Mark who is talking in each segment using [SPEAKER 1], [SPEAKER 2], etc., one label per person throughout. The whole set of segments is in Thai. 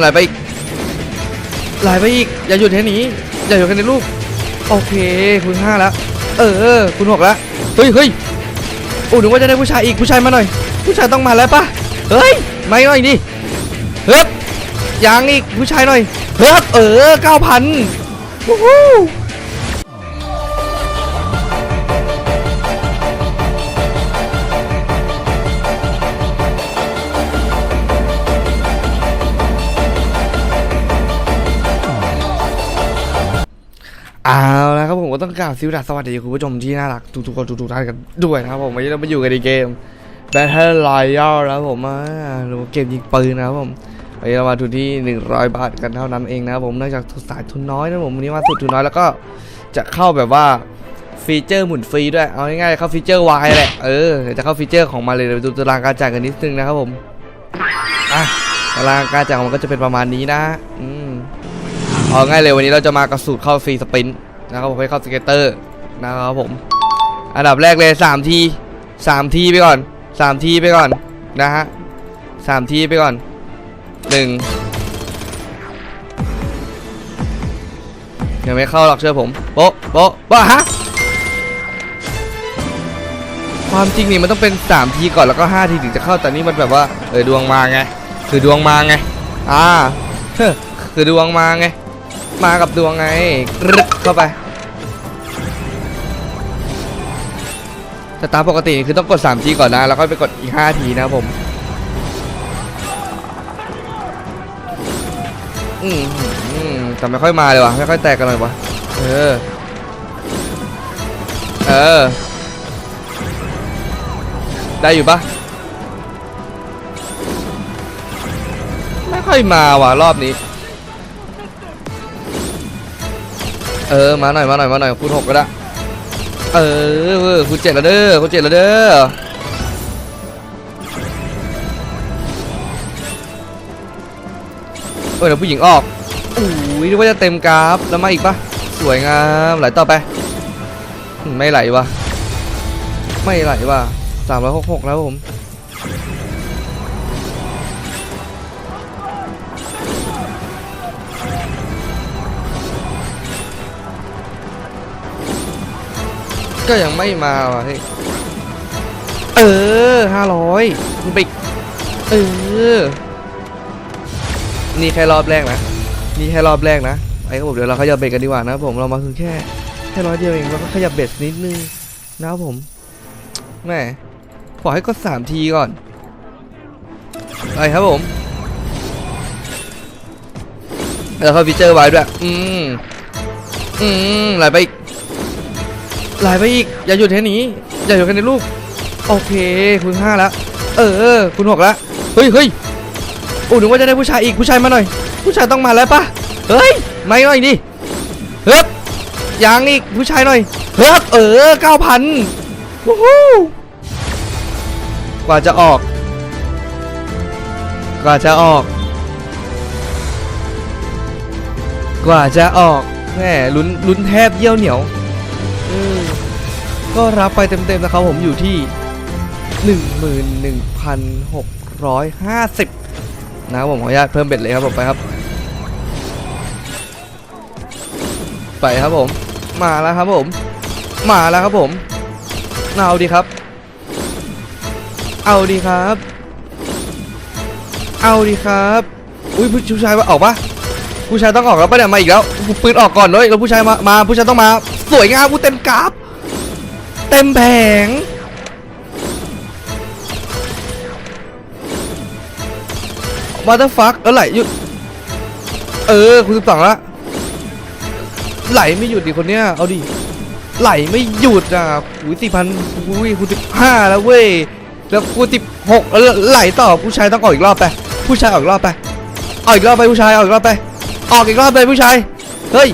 [SPEAKER 1] ไหลไปอีกไหลไปอีก อย่าหยุดแค่นี้ อย่าหยุดแค่นี้ลูก โอเค คุณห้าแล้ว เออ คุณหกแล้ว เฮ้ยเฮ้ยโอ้หนูว่าจะได้ผู้ชายอีก ผู้ชายมาหน่อย ผู้ชายต้องมาแล้วปะเฮ้ย ไม่หน่อยดิเฮ้ยยังอีก ผู้ชายหน่อย เฮ้ยเออเก้าพันวู้ เอาละครับผมก็ต้องกล่าวซิวดาสวัสดีคุณผู้ชมที่น่ารักทุกๆคนทุกๆท่านกันด้วยนะครับผมวันนี้เรามาอยู่กันในเกม Battle Royale แล้วผมอ่าหรือว่าเกมยิงปืนนะครับผมวันนี้เรามาทุนที่ 100 บาทกันเท่านั้นเองนะครับผมเนื่องจากสายทุนน้อยนะผมวันนี้มาสุดทุนน้อยแล้วก็จะเข้าแบบว่าฟีเจอร์หมุนฟรีด้วยเอาง่ายๆเข้าฟีเจอร์ Y แหละเออเดี๋ยวจะเข้าฟีเจอร์ของมาเลยเดี๋ยวไปดูตารางการจ่ายกันนิดนึงนะครับผมอะตารางการจ่ายของมันก็จะเป็นประมาณนี้นะอืม เอาง่ายเลยวันนี้เราจะมากระสูตรเข้าฟรีสปรินต์นะครับผมให้เข้าสเกตเตอร์นะครับผม อันดับแรกเลย3ที3ทีไปก่อน3ทีไปก่อนนะฮะ3ทีไปก่อน1ยังไม่เข้าหรอกเชื่อผมโป๊ะโป๊ะโป๊ะฮะความจริงนี่มันต้องเป็น 3 ทีก่อนแล้วก็ 5 ทีถึงจะเข้าแต่นี่มันแบบว่าเออดวงมาไง คือดวงมาไง อ่าเฮ้คือดวงมาไง มากับดวงไงรึกเข้าไปสตาร์ปกติคือต้องกด3ทีก่อนนะ แล้วค่อยไปกดอีก 5 ทีนะผมอืมอืมแต่ไม่ค่อยมาเลยวะไม่ค่อยแตกกันเลยวะเออ เออ ได้อยู่ปะไม่ค่อยมาว่ะรอบนี้ เออมาหน่อยมาหน่อยมาหน่อยคูณหกก็ได้เออคูณเจ็ดแล้วเด้อคูณเจ็ดแล้วเด้อเออเดี๋ยวผู้หญิงออกอุ้ยนึกว่าจะเต็มกราฟแล้วมาอีกปะสวยงามไหลต่อไป ไม่ไหลวะไม่ไหลวะสามร้อยหกหกแล้วผม ก็ยังไม่มาว่ะเฮ้ยเออห้าร้อยคุณไปอีกเออ นี่แค่รอบแรกนะ นี่แค่รอบแรกนะ ไอ้ครับผมเดี๋ยวเราขยับเบรกกันดีกว่านะครับผม เรามาคือแค่แค่ร้อยเดียวเอง เราก็ขยับเบรกนิดนึงนะครับผมแหม่ขอให้กดสามทีก่อน ไปครับผม แล้วเขาฟีเจอร์ไว้ด้วย อืม อืมไหลไปอีก ไหลไปอีก อย่าหยุดแค่นี้ อย่าหยุดแค่นี้ลูกโอเคคุณห้าแล้วเออ คุณหกแล้วเฮ้ยเฮ้ยโอ้หนึกว่าจะได้ผู้ชายอีกผู้ชายมาหน่อย ผู้ชายต้องมาแล้วปะเฮ้ยไม่หน่อยดิเฮ้ยยังอีกผู้ชายหน่อยเฮ้ยเออเก้าพันวู้ฮู้กว่าจะออก กว่าจะออก กว่าจะออกแหมลุ้นลุ้นแทบเยี่ยวเหนียว ก็รับไปเต็มๆนะครับผมอยู่ที่ 11,650 นะครับผมขออนุญาตเพิ่มเบ็ดเลยครับผมไปครับ ไปครับผม มาแล้วครับผม มาแล้วครับผมเอาดีครับ เอาดีครับ เอาดีครับ อุ้ยผู้ชายว่าออกปะผู้ชายต้องออกแล้วปะเนี่ยมาอีกแล้วปืนออกก่อนเลยแล้วผู้ชายมามาผู้ชายต้องมา สวยงามกูเต็มกราฟ เต็มแผง มาเตอร์ฟักแล้วไหลหยุด เออ คุณสิบสองละ ไหลไม่หยุดดิคนเนี้ย เอาดิ ไหลไม่หยุดอะอุ้ยสี่พันอุ้ยคุณสิบห้าแล้วเว้ย แล้วคุณสิบหกแล้วไหลต่อผู้ชายต้องออกอีกรอบไป ผู้ชายออกอีกรอบไป ออกอีกรอบไปผู้ชายออกอีกรอบไป ออกอีกรอบไปผู้ชาย เฮ้ย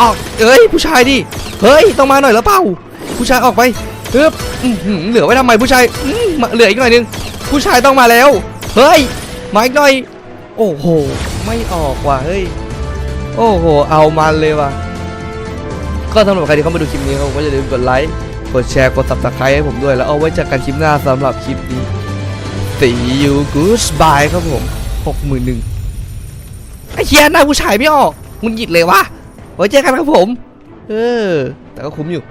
[SPEAKER 1] ออกเอ้ยผู้ชายดิ เฮ้ย ต้องมาหน่อยแล้วเปล่า ผู้ชายออกไปเฮ้ยอื้อเหลือไว้ทำไมผู้ชายเหลืออีกหน่อยนึง ผู้ชายต้องมาแล้ว เฮ้ย มาอีกหน่อย โอ้โห ไม่ออกว่ะ เฮ้ย โอ้โห เอามันเลยว่ะ ก็สำหรับใครที่เข้ามาดูคลิปนี้ครับก็อย่าลืมกดไลค์ กดแชร์ กด subscribe ให้ผมด้วย แล้วเอาไว้เจอกันคลิปหน้าสำหรับคลิปนี้ See you goodbye ครับผม61,000ไอ้เฮียหน้าผู้ชายไม่ออกมึงหยิดเลยวะไว้เจอกันครับผม เออ แต่ก็คุ้มอยู่